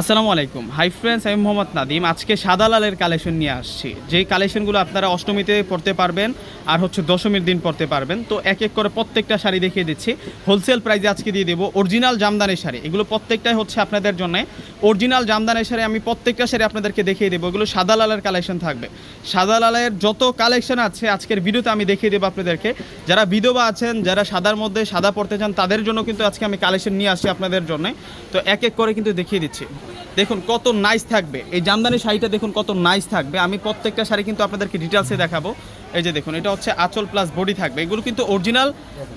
আসসালামু আলাইকুম। Hi friends আমি মোহাম্মদ নাদিম আজকে সাদা লালের কালেকশন নিয়ে আসছি। যেই কালেকশনগুলো আপনারা অষ্টমীতে পড়তে পারবেন আর হচ্ছে দশমীর দিন পড়তে পারবেন, তো এক এক করে প্রত্যেকটা শাড়ি দেখিয়ে দিচ্ছি। হোলসেল প্রাইসে আজকে দিয়ে দেবো অরিজিনাল জামদানি শাড়ি। এগুলো প্রত্যেকটাই হচ্ছে আপনাদের জন্য। অরিজিনাল জামদানি শাড়ি আমি প্রত্যেকটা শাড়ি আপনাদেরকে দেখিয়ে দেবো। এগুলো সাদা লালের কালেকশন থাকবে। সাদা লালের যত কালেকশন আছে, আজকের ভিডিওতে আমি দেখিয়ে দেবো আপনাদেরকে। যারা বিধবা আছেন, যারা সাদার মধ্যে সাদা পড়তে চান, তাদের জন্য কিন্তু আজকে আমি কালেকশন নিয়ে আসছি আপনাদের জন্য। তো এক এক করে কিন্তু দেখিয়ে দিচ্ছি। দেখুন, কত নাইস থাকবে। এই জামদানি শাড়িটা দেখুন, কত নাইস থাকবে। আমি প্রত্যেকটা শাড়ি কিন্তু আপনাদেরকে ডিটেলসে দেখাবো। এই যে দেখুন, এটা হচ্ছে আঁচল প্লাস বডি থাকবে। এগুলো কিন্তু অরিজিনাল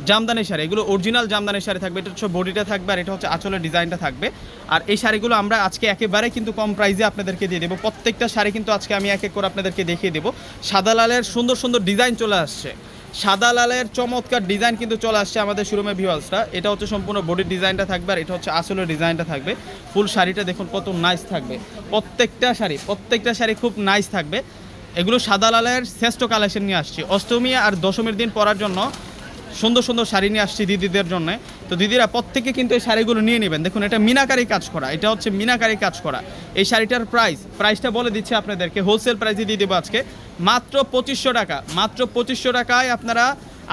জামদানি শাড়ি। এগুলো অরিজিনাল জামদানি শাড়ি থাকবে। এটা হচ্ছে বডিটা থাকবে আর এটা হচ্ছে আঁচলের ডিজাইনটা থাকবে। আর এই শাড়িগুলো আমরা আজকে একেবারে কিন্তু কম প্রাইসে আপনাদেরকে দিয়ে দেবো। প্রত্যেকটা শাড়ি কিন্তু আজকে আমি এক এক করে আপনাদেরকে দেখিয়ে দেবো। সাদা লালের সুন্দর সুন্দর ডিজাইন চলে আসছে। সাদা লালের চমৎকার ডিজাইন কিন্তু চলে আসছে আমাদের শোরুমে ভিওয়ালসটা এটা হচ্ছে সম্পূর্ণ বডির ডিজাইনটা থাকবে আর এটা হচ্ছে আসলের ডিজাইনটা থাকবে। ফুল শাড়িটা দেখুন কত নাইস থাকবে। প্রত্যেকটা শাড়ি প্রত্যেকটা শাড়ি খুব নাইস থাকবে। এগুলো সাদা লালের শ্রেষ্ঠ কালেকশন নিয়ে আসছে। অষ্টমী আর দশমীর দিন পরার জন্য সুন্দর সুন্দর শাড়ি নিয়ে আসছি দিদিদের জন্য। তো দিদিরা প্রত্যেকে কিন্তু এই শাড়িগুলো নিয়ে নেবেন। দেখুন, এটা মিনাকারি কাজ করা। এটা হচ্ছে মিনাকারি কাজ করা। এই শাড়িটার প্রাইস প্রাইসটা বলে দিচ্ছে আপনাদেরকে। হোলসেল প্রাইসে দিয়ে দেবো আজকে। মাত্র পঁচিশশো টাকা। মাত্র পঁচিশশো টাকায় আপনারা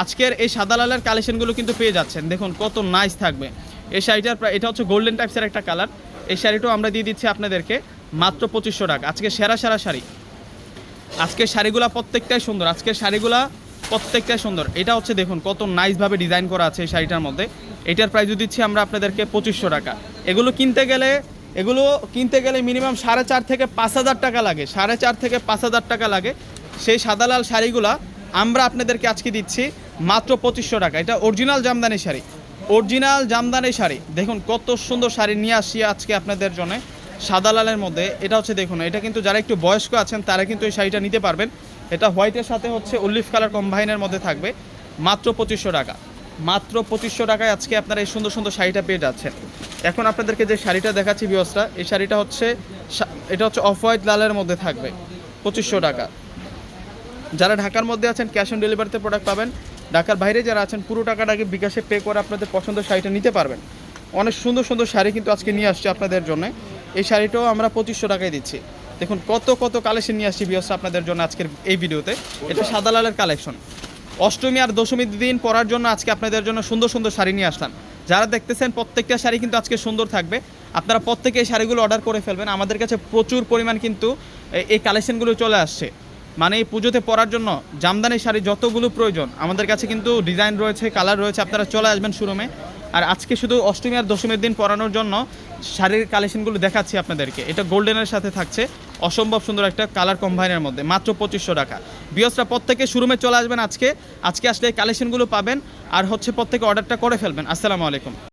আজকের এই সাদা লালের কালেকশনগুলো কিন্তু পেয়ে যাচ্ছেন। দেখুন, কত নাইস থাকবে। এই শাড়িটার প্রায় এটা হচ্ছে গোল্ডেন টাইপসের একটা কালার এই শাড়িটাও আমরা দিয়ে দিচ্ছি আপনাদেরকে। মাত্র পঁচিশশো টাকা। আজকে সেরা সেরা শাড়ি। আজকের শাড়িগুলা প্রত্যেকটাই সুন্দর। আজকের শাড়িগুলা প্রত্যেকটাই সুন্দর। এটা হচ্ছে দেখুন, কত নাইসভাবে ডিজাইন করা আছে এই শাড়িটার মধ্যে। এটার প্রাইস দিচ্ছি আমরা আপনাদেরকে পঁচিশশো টাকা। এগুলো কিনতে গেলে, এগুলো কিনতে গেলে মিনিমাম সাড়ে চার থেকে পাঁচ হাজার টাকা লাগে। সাড়ে চার থেকে পাঁচ হাজার টাকা লাগে। সেই সাদা লাল শাড়িগুলা আমরা আপনাদেরকে আজকে দিচ্ছি মাত্র পঁচিশশো টাকা। এটা অরিজিনাল জামদানি শাড়ি। অরিজিনাল জামদানি শাড়ি। দেখুন, কত সুন্দর শাড়ি নিয়ে আসছি আজকে আপনাদের জন্য সাদা লালের মধ্যে। এটা হচ্ছে দেখুন, এটা কিন্তু যারা একটু বয়স্ক আছেন, তারা কিন্তু এই শাড়িটা নিতে পারবেন। এটা হোয়াইটের সাথে হচ্ছে উল্লিফ কালার কম্বাইনের মধ্যে থাকবে। মাত্র পঁচিশশো টাকা। মাত্র পঁচিশশো টাকায় আজকে আপনারা এই সুন্দর সুন্দর শাড়িটা পেয়ে যাচ্ছেন। এখন আপনাদেরকে যে শাড়িটা দেখাচ্ছি বিয়সটা এই শাড়িটা হচ্ছে এটা হচ্ছে অফ হোয়াইট লালের মধ্যে থাকবে। পঁচিশশো টাকা। যারা ঢাকার মধ্যে আছেন ক্যাশ অন ডেলিভারিতে প্রোডাক্ট পাবেন। ঢাকার বাইরে যারা আছেন, পুরো টাকাটাকে বিকাশে পে করে আপনাদের পছন্দের শাড়িটা নিতে পারবেন। অনেক সুন্দর সুন্দর শাড়ি কিন্তু আজকে নিয়ে আসছে আপনাদের জন্য। এই শাড়িটাও আমরা পঁচিশশো টাকায় দিচ্ছি। দেখুন, কত কত কালেকশন নিয়ে আসছি বিয়স আপনাদের জন্য আজকের এই ভিডিওতে। এটা সাদা লালের কালেকশন অষ্টমী আর দশমীর দিন পরার জন্য আজকে আপনাদের জন্য সুন্দর সুন্দর শাড়ি নিয়ে আসলাম। যারা দেখতেছেন, প্রত্যেকটা শাড়ি কিন্তু আজকে সুন্দর থাকবে। আপনারা প্রত্যেকে এই শাড়িগুলো অর্ডার করে ফেলবেন। আমাদের কাছে প্রচুর পরিমাণ কিন্তু এই কালেকশনগুলো চলে আসছে। মানে এই পুজোতে পরার জন্য জামদানি শাড়ি যতগুলো প্রয়োজন, আমাদের কাছে কিন্তু ডিজাইন রয়েছে কালার রয়েছে, আপনারা চলে আসবেন শোরুমে আর আজকে শুধু অষ্টমী আর দশমীর দিন পরানোর জন্য শাড়ির কালেকশনগুলো দেখাচ্ছি আপনাদেরকে। এটা গোল্ডেনের সাথে থাকছে, অসম্ভব সুন্দর একটা কালার কম্বাইনের মধ্যে, মাত্র পঁচিশশো টাকা। বিয়সরা প্রত্যেকে শোরুমে চলে আসবেন আজকে আজকে আসলে এই কালেকশনগুলো পাবেন, আর হচ্ছে প্রত্যেকে অর্ডারটা করে ফেলবেন। আসসালামু আলাইকুম।